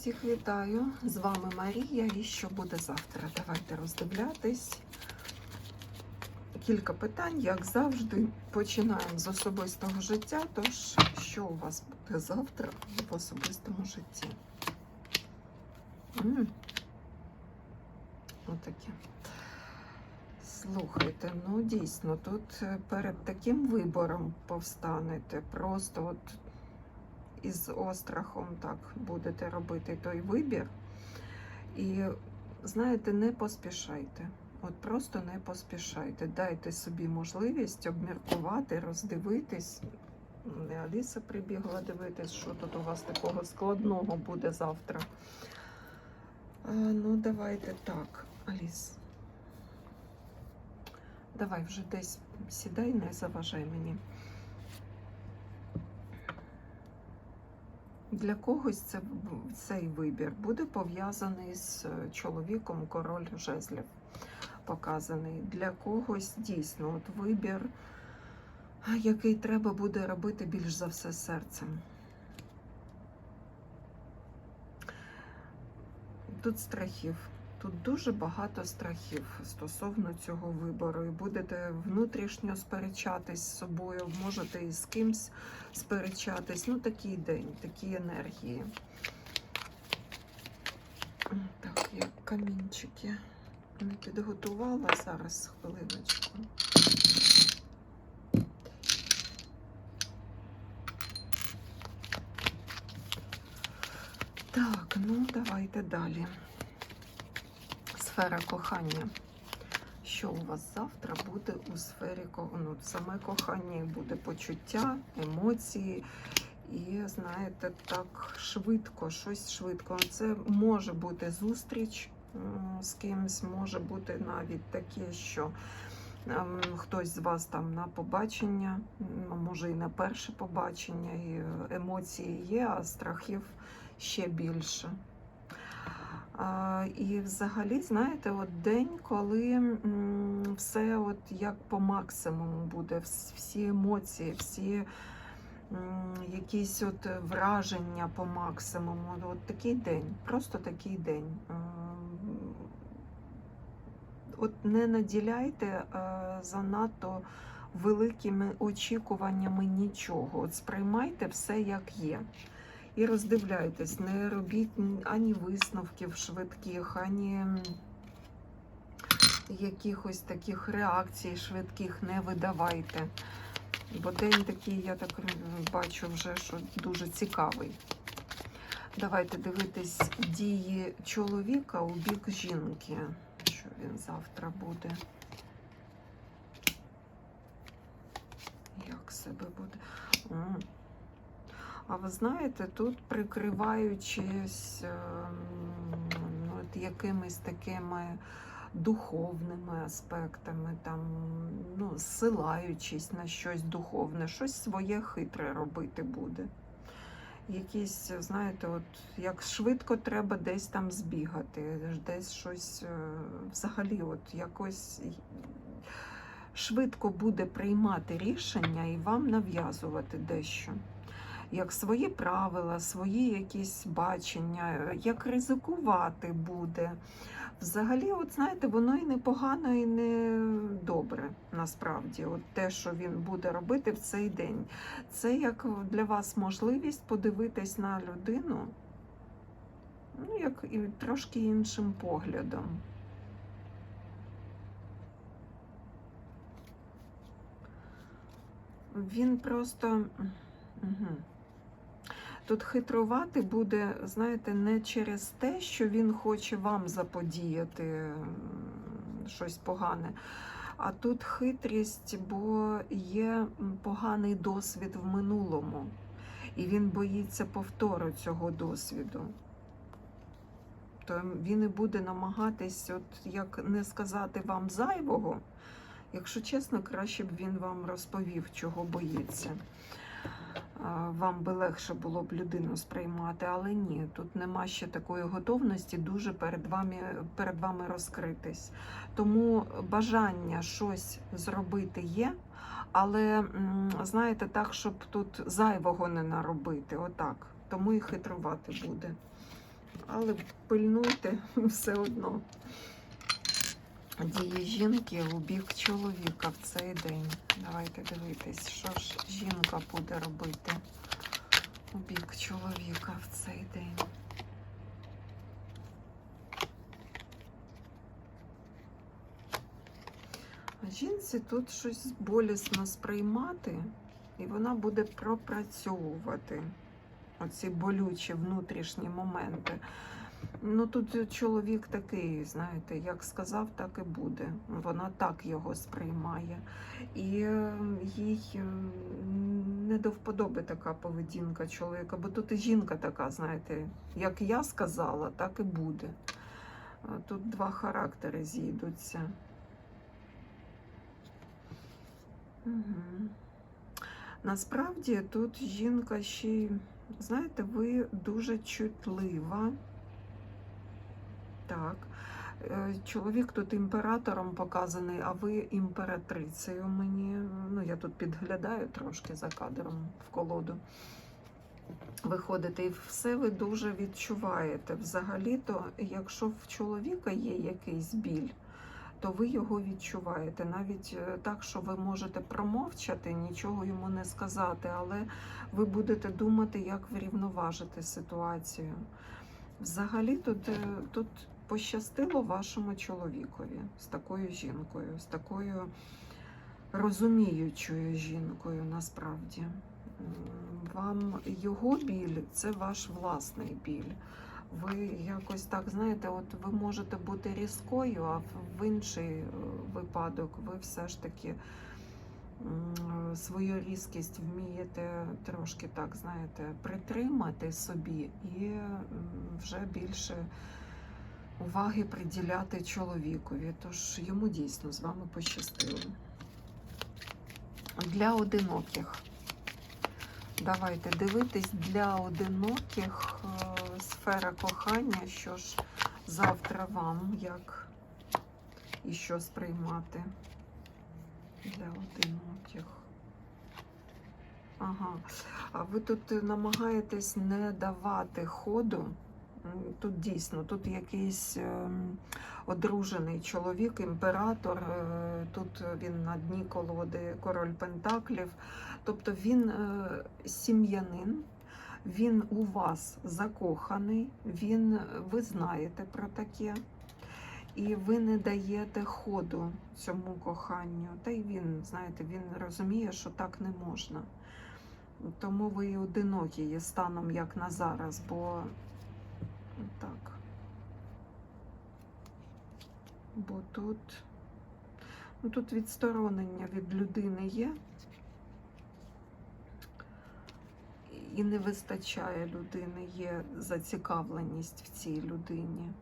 Всіх вітаю! З вами Марія. І що буде завтра? Давайте роздивлятись. Кілька питань, як завжди, починаємо з особистого життя. Тож, що у вас буде завтра в особистому житті? М. Отаке. Слухайте, ну дійсно, тут е, перед таким вибором повстанете. Просто от із острахом так будете робити той вибір. І знаєте, не поспішайте. От просто не поспішайте. Дайте собі можливість обміркувати, роздивитись. Аліса прибігла дивитись, що тут у вас такого складного буде завтра. А, ну, давайте так, Аліс. Давай вже десь сідай, не заважай мені. Для когось це, цей вибір буде пов'язаний з е, чоловіком король жезлів показаний. Для когось дійсно от вибір, який треба буде робити більш за все серцем. Тут страхів. Тут дуже багато страхів стосовно цього вибору. І будете внутрішньо сперечатись з собою, можете і з кимсь сперечатись. Ну, такий день, такі енергії. Так, я камінчики не підготувала зараз хвилиночку. Так, ну давайте далі. Сфера кохання. Що у вас завтра буде у сфері ну, саме кохання буде почуття, емоції. І знаєте, так швидко, щось швидко. Це може бути зустріч з кимось, може бути навіть таке, що ем, хтось з вас там на побачення, може і на перше побачення, і е, емоції є, а страхів ще більше. І взагалі, знаєте, от день, коли все от як по максимуму буде, всі емоції, всі якісь от враження по максимуму. От такий день, просто такий день. От не наділяйте занадто великими очікуваннями нічого. От сприймайте все як є. І роздивляйтесь, не робіть ані висновків швидких, ані якихось таких реакцій швидких не видавайте. Бо день такий, я так бачу вже, що дуже цікавий. Давайте дивитись дії чоловіка у бік жінки. Що він завтра буде? Як себе буде? А ви знаєте, тут прикриваючись ем, ну, от якимись такими духовними аспектами, там, ну, зсилаючись на щось духовне, щось своє хитре робити буде. Якісь, знаєте, от як швидко треба десь там збігати, десь щось е, взагалі, от якось швидко буде приймати рішення і вам нав'язувати дещо як свої правила, свої якісь бачення, як ризикувати буде. Взагалі, от знаєте, воно і не погано, і не добре насправді. От те, що він буде робити в цей день, це як для вас можливість подивитись на людину, ну, як і трошки іншим поглядом. Він просто. Угу. Тут хитрувати буде, знаєте, не через те, що він хоче вам заподіяти щось погане, а тут хитрість, бо є поганий досвід в минулому, і він боїться повтору цього досвіду. То він і буде намагатись, от як не сказати вам зайвого, якщо чесно, краще б він вам розповів, чого боїться. Вам би легше було б людину сприймати, але ні, тут нема ще такої готовності дуже перед вами, перед вами розкритись. Тому бажання щось зробити є, але знаєте, так, щоб тут зайвого не наробити. Отак. Тому і хитрувати буде. але пильнуйте все одно. Дії жінки у бік чоловіка в цей день. Давайте дивитись, що ж жінка буде робити у бік чоловіка в цей день. А Жінці тут щось болісно сприймати, і вона буде пропрацьовувати оці болючі внутрішні моменти. Ну тут чоловік такий, знаєте, як сказав, так і буде. Вона так його сприймає. І е, їй е, не до вподоби така поведінка чоловіка, бо тут і жінка така, знаєте, як я сказала, так і буде. Тут два характери зійдуться. Угу. Насправді тут жінка ще, знаєте, ви дуже чутлива. Так. Е, Чоловік тут імператором показаний, а ви імператрицею мені. Ну, я тут підглядаю трошки за кадром в колоду. Виходите, і все ви дуже відчуваєте. Взагалі-то, якщо в чоловіка є якийсь біль, то ви його відчуваєте. Навіть е, так, що ви можете промовчати, нічого йому не сказати, але ви будете думати, як врівноважити ситуацію. Взагалі, тут, е, тут пощастило вашому чоловікові з такою жінкою, з такою розуміючою жінкою, насправді. Вам його біль це ваш власний біль. Ви якось так знаєте, от ви можете бути різкою, а в- інший е, випадок ви все ж таки свою різкість вмієте трошки так, знаєте, притримати собі і вже більше уваги приділяти чоловікові. Тож йому дійсно з вами пощастило. Для одиноких. Давайте дивитись для одиноких е, сфера кохання, що ж завтра вам як і що сприймати для одиноких. Ага. А ви тут намагаєтесь не давати ходу. Тут дійсно, тут якийсь ем, одружений чоловік, імператор. е, Тут він на дні колоди король Пентаклів. Тобто він е, сім'янин, він у вас закоханий, він, ви знаєте про таке, і ви не даєте ходу цьому коханню. Та й він, знаєте, він розуміє, що так не можна. Тому ви одинокі є станом як на зараз, бо так. Бо тут, ну, тут відсторонення від людини є. І не вистачає людини, є зацікавленість в цій людині.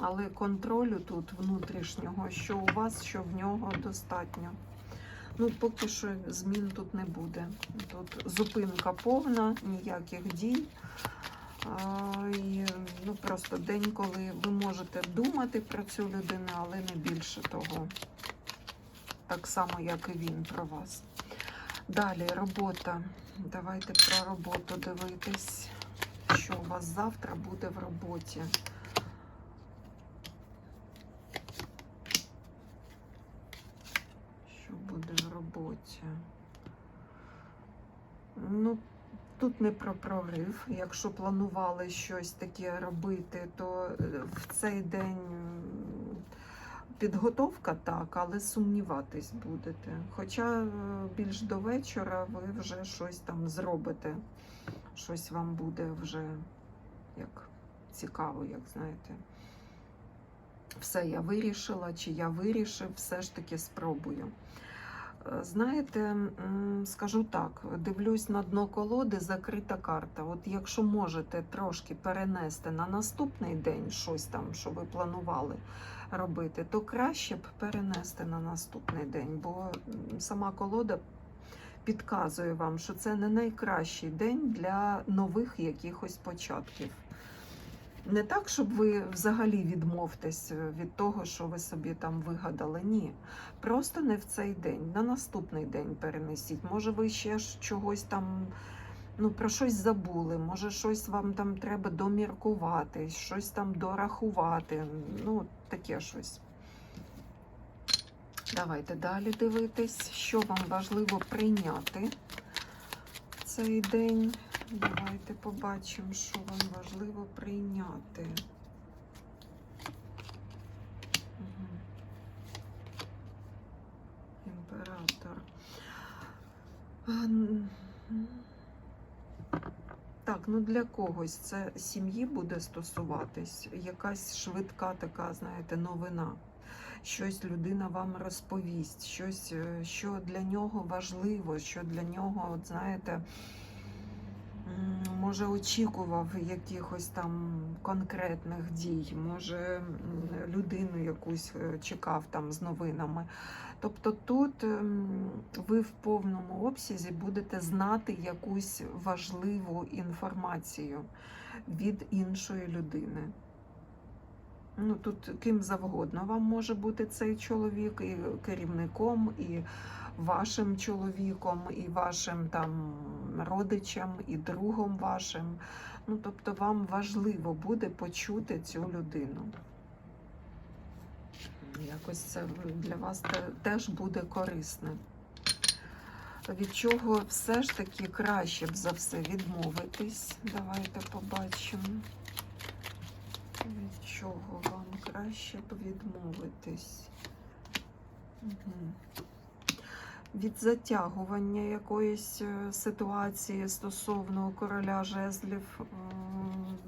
Але контролю тут внутрішнього, що у вас, що в нього достатньо. Ну, поки що змін тут не буде. Тут зупинка повна, ніяких дій. А, і, ну, просто день, коли ви можете думати про цю людину, але не більше того. Так само, як і він про вас. Далі робота. Давайте про роботу дивитись, що у вас завтра буде в роботі. Що буде в роботі? Ну, тут не про прорив. Якщо планували щось таке робити, то е, в цей день підготовка так, але сумніватись будете. Хоча е, більш до вечора ви вже щось там зробите. Щось вам буде вже як цікаво, як знаєте. Все я вирішила, чи я вирішив, все ж таки спробую. Знаєте, скажу так, дивлюсь на дно колоди, закрита карта. От якщо можете трошки перенести на наступний день щось там, що ви планували робити, то краще б перенести на наступний день, бо сама колода підказує вам, що це не найкращий день для нових якихось початків. Не так, щоб ви взагалі відмовтесь від того, що ви собі там вигадали. Ні. Просто не в цей день, на наступний день перенесіть. Може, ви ще чогось там ну, про щось забули, може, щось вам там треба доміркувати, щось там дорахувати. Ну, таке щось. Давайте далі дивитись, що вам важливо прийняти цей день. Давайте побачимо, що вам важливо прийняти. Імператор. Так, ну для когось це сім'ї буде стосуватись, якась швидка така, знаєте, новина. Щось людина вам розповість, щось, е, що для нього важливо, що для нього, от знаєте, може очікував якихось там конкретних дій, може людину якусь е, чекав там з новинами. Тобто тут ем, ви в повному обсязі будете знати якусь важливу інформацію від іншої людини. Ну, тут ким завгодно вам може бути цей чоловік, і керівником, і вашим чоловіком, і вашим там родичем, і другом вашим. Ну, тобто вам важливо буде почути цю людину. Якось це для вас теж буде корисне. Від чого все ж таки краще б за все відмовитись. Давайте побачимо. Чого вам краще б відмовитись? Угу. Від затягування якоїсь е, ситуації стосовно короля жезлів,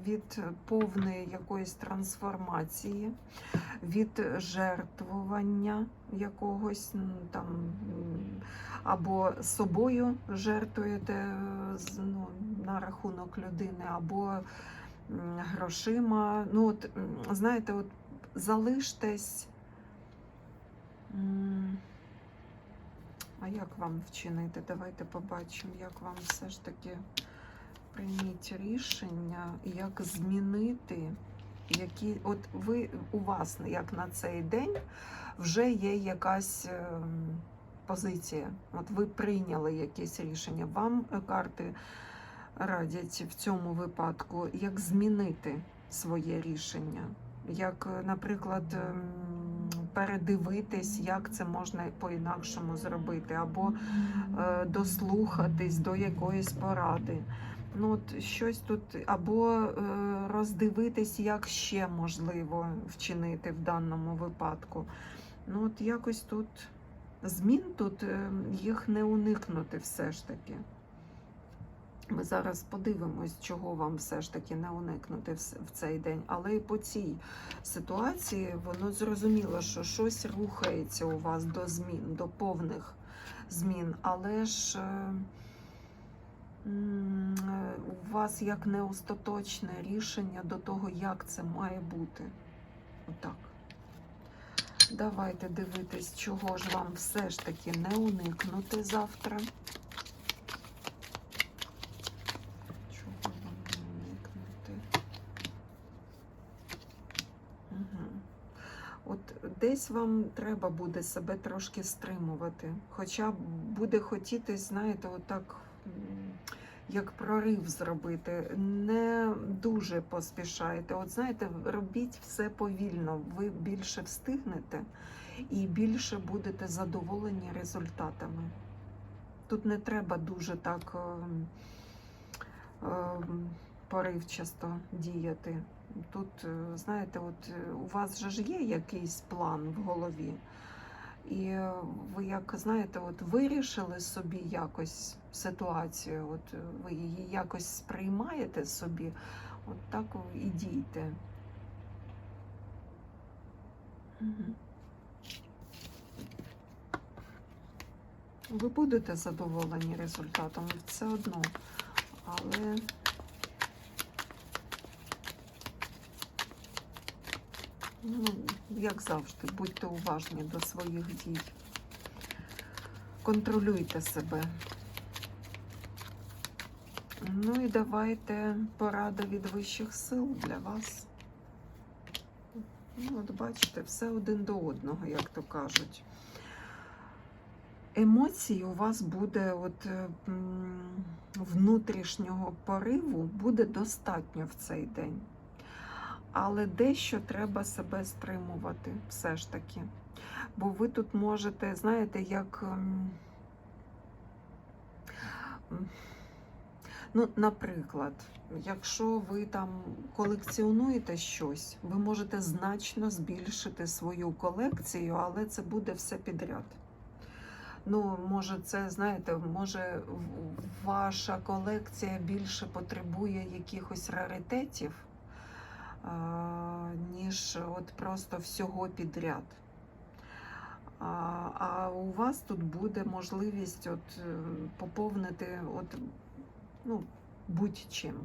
від повної якоїсь трансформації, від жертвування якогось там або собою жертвуєте е, ну, на рахунок людини, або грошима. Ну, от, знаєте, от залиштесь. А як вам вчинити? Давайте побачимо, як вам все ж таки прийміть рішення, як змінити, які. От ви у вас як на цей день вже є якась ем, позиція. От ви прийняли якесь рішення. Вам е, карти радять в цьому випадку, як змінити своє рішення. Як, наприклад, ем, передивитись, як це можна по-інакшому зробити, або е, дослухатись до якоїсь поради. Ну, от щось тут, або е, роздивитись, як ще можливо вчинити в даному випадку. Ну, от якось тут змін тут е, їх не уникнути все ж таки. Ми зараз подивимось, чого вам все ж таки не уникнути в цей день. Але і по цій ситуації воно зрозуміло, що щось рухається у вас до змін, до повних змін. Але ж е, у вас як не остаточне рішення до того, як це має бути. Отак. Давайте дивитись, чого ж вам все ж таки не уникнути завтра. Чого вам не уникнути? Угу. От вам треба буде себе трошки стримувати. Хоча буде хотітись, знаєте, отак, як прорив зробити. Не дуже поспішайте. От знаєте, робіть все повільно. Ви більше встигнете і більше будете задоволені результатами. Тут не треба дуже так ем, ем, поривчасто діяти. Тут, е, знаєте, от е, у вас же ж є якийсь план в голові. І ви як знаєте, от вирішили собі якось ситуацію, от е, ви її якось сприймаєте собі, от так і дійте. Ви будете задоволені результатом все одно, але ну, як завжди, будьте уважні до своїх дій. Контролюйте себе. Ну і давайте порада від вищих сил для вас. Ну, от бачите, все один до одного, як то кажуть. емоцій у вас буде от, внутрішнього пориву буде достатньо в цей день. Але дещо треба себе стримувати все ж таки. Бо ви тут можете, знаєте, як. ем, Ну, наприклад, якщо ви там колекціонуєте щось, ви можете значно збільшити свою колекцію, але це буде все підряд. Ну, може, це, знаєте, може, ваша колекція більше потребує якихось раритетів, ніж от просто всього підряд. А, у вас тут буде можливість от, е, поповнити от, ну, будь-чим.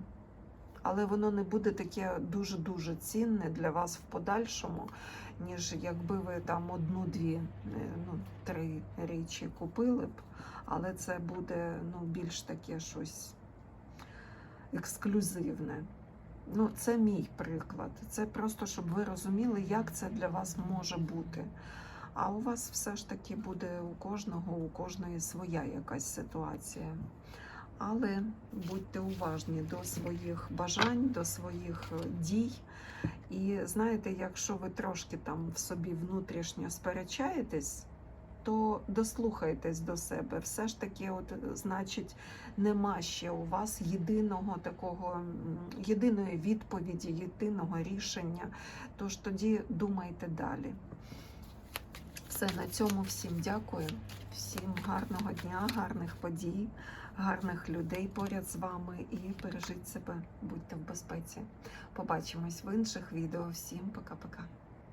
Але воно не буде таке дуже-дуже цінне для вас в подальшому, ніж якби ви там одну-дві, е, ну, три речі купили б, але це буде ну, більш таке щось ексклюзивне. Ну, це мій приклад. Це просто, щоб ви розуміли, як це для вас може бути. А у вас все ж таки буде у кожного, у кожної своя якась ситуація. Але будьте уважні до своїх бажань, до своїх е, дій. І знаєте, якщо ви трошки там в собі внутрішньо сперечаєтесь, то дослухайтесь до себе. Все ж таки, от, значить, нема ще у вас єдиного такого, єдиної відповіді, єдиного рішення. Тож тоді думайте далі. Все, на цьому всім дякую. Всім гарного дня, гарних подій, гарних людей поряд з вами і бережіть себе, будьте в безпеці. Побачимось в інших відео. Всім пока-пока.